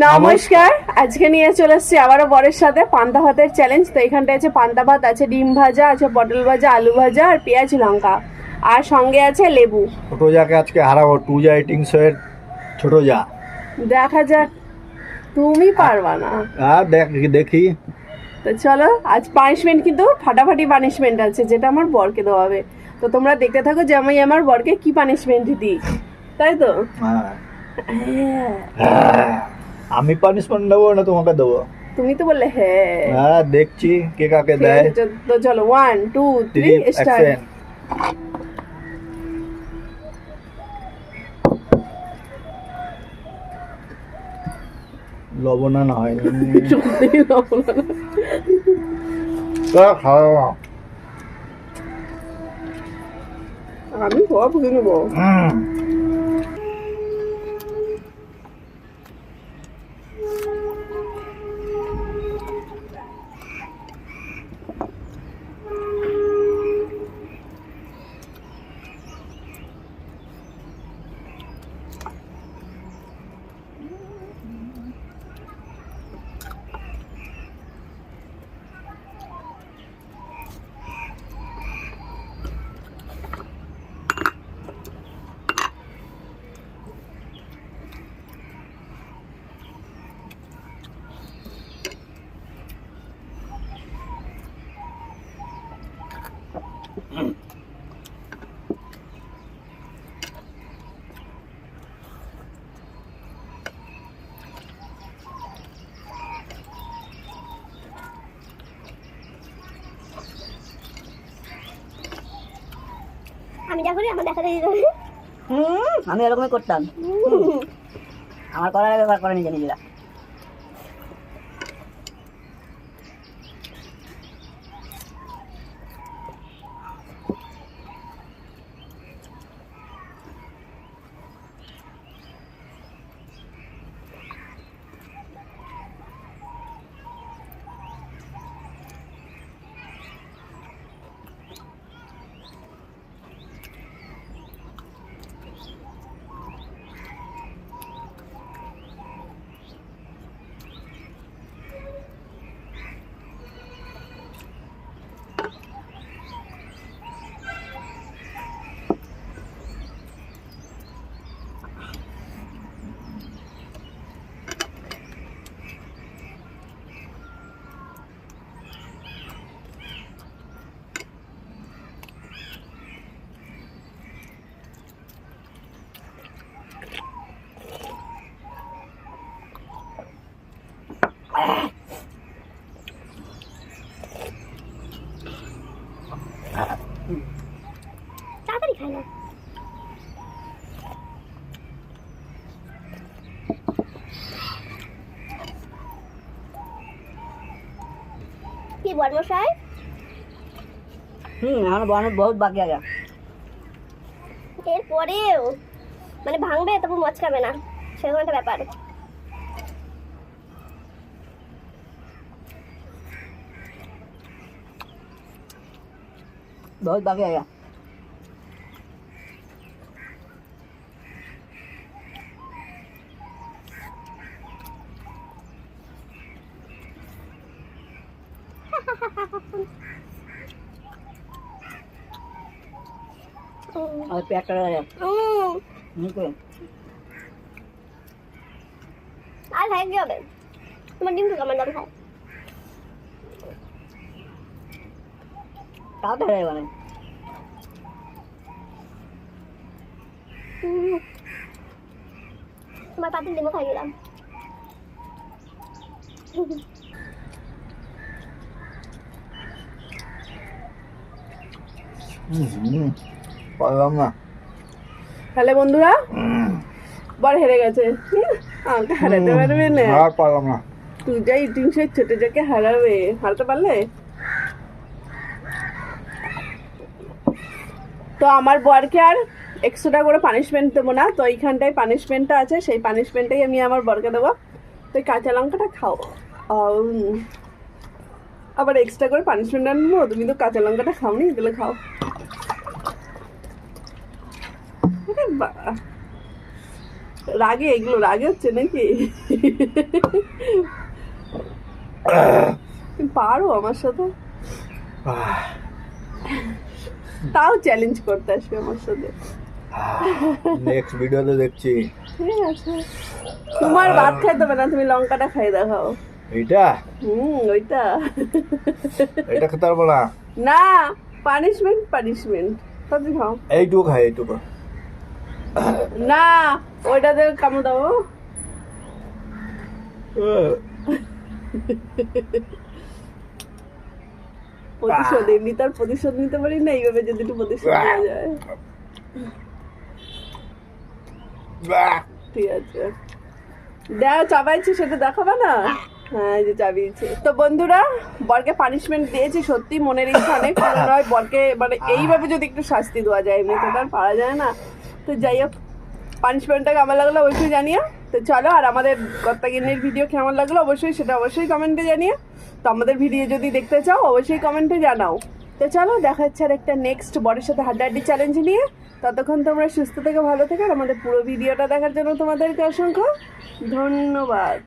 নমস্কার আজকে নিয়ে চলে এসেছি আবারও বরের সাথে পান্তা ভাতের চ্যালেঞ্জ তো এখানটা আছে পান্তা ভাত আছে ডিম ভাজা আছে পটল ভাজা আলু ভাজা আর পেঁয়াজ লঙ্কা। আর সঙ্গে আছে লেবু। ছোট যাকে আজকে হারাবো টু যা এটিংস এর ছোট যা দেখা যাক তুমি পারবা না। আর দেখ দেখি। তো চলো আজ পানিশমেন্ট কিন্তু ফাটাফাটি পানিশমেন্ট আছে যেটা আমার বরকে দেওয়া হবে। তো তোমরা দেখতে থাকো যে আমি আমার বরকে কি পানিশমেন্ট দিই। তাই তো? হ্যাঁ। হ্যাঁ। হ্যাঁ। আমি পানিশমেন্ট দেবো না তোমাকে দেবো? তুমি তো বললে হ্যাঁ হ্যাঁ দেখছি কে কাকে দেয়। তো চলো ওয়ান টু থ্রি স্টার্ট. লবণ না হয় খাওয়া আমি সব বুঝে নেব। আমি যা করি আমার দেখা দেখি হুম আমি এরকমই করতাম। আমার করার ব্যাপার করেনি করে নিজে নিজেরা তাড়াতাড়ি খাই না কি বর্মশাই? হুম আমার বর্ণ বহুত বাকি আছে। এরপরেও মানে ভাঙবে তবু মচকাবে না। সেরকম একটা ব্যাপার। বহুত বাকি আছে। উম, আর পেটটা আছে উম, হুম করে আর খাই কি হবে তোমার ডিম ঢুকা আমার ডাল খাও তাও তো হয়ে গেলে উম, তোমার পাতিল ডিমও খাই গেলাম হুম পারলাম না। তাহলে বন্ধুরা বর হেরে গেছে। আমাকে হারাতে পারবে না। আর পারলাম না। তুই যাই তিনশো ছোট যাকে হারাবে হারাতে পারলে? তো আমার বরকে আর এক্সট্রা করে পানিশমেন্ট দেবো না। তো এইখানটায় পানিশমেন্টটা আছে সেই পানিশমেন্টটাই আমি আমার বরকে দেবো। তো কাঁচা লঙ্কাটা খাও। আবার এক্সট্রা করে পানিশমেন্ট আনব। তুমি তো কাঁচা লঙ্কাটা খাওনি এগুলো খাও। আরে রাগে এগুলো রাগে হচ্ছে নাকি? পারো আমার সাথে? তাও চ্যালেঞ্জ করতে আসবে আমার সাথে। নেক্সট ভিডিওতে দেখছি। ঠিক আছে। তোমার ভাত খাইতে হবে না তুমি লঙ্কাটা খাই দেখাও। এইটা? হুম ওইটা। এটা খেতে পারব না? না পানিশমেন্ট পানিশমেন্ট তাতে খাও। এইটুকু খাই এইটুকু। না ওইটাতে কামড় দাও। প্রতিশোধ এমনি তার প্রতিশোধ নিতে পারি না এইভাবে যদি একটু প্রতিশোধ নেওয়া যায়। ঠিক আছে। দেখো চাবাইছি সেটা দেখাবে না? হ্যাঁ যে চাবিয়েছে তো বন্ধুরা বরকে পানিশমেন্ট দিয়েছি সত্যি মনের ইচ্ছা অনেক হয়। বরকে মানে এইভাবে যদি একটু শাস্তি দেওয়া যায় এমনিতে তো আর পারা যায় না। তো যাই হোক পানিশমেন্টটা কেমন লাগল, অবশ্যই জানিও। তো চলো, আর আমাদের কর্তাগিন্নির ভিডিও কেমন লাগল অবশ্যই সেটা অবশ্যই কমেন্টে জানিও। তো আমাদের ভিডিও যদি দেখতে চাও, অবশ্যই কমেন্টে জানাও। তো চলো, দেখা হচ্ছে আর একটা নেক্সট বরের সাথে হাড্ডাহাড্ডি চ্যালেঞ্জ নিয়ে। ততক্ষণ তোমরা সুস্থ থেকে, ভালো থেকে, আর আমাদের পুরো ভিডিওটা দেখার জন্য তোমাদেরকে অসংখ্য ধন্যবাদ।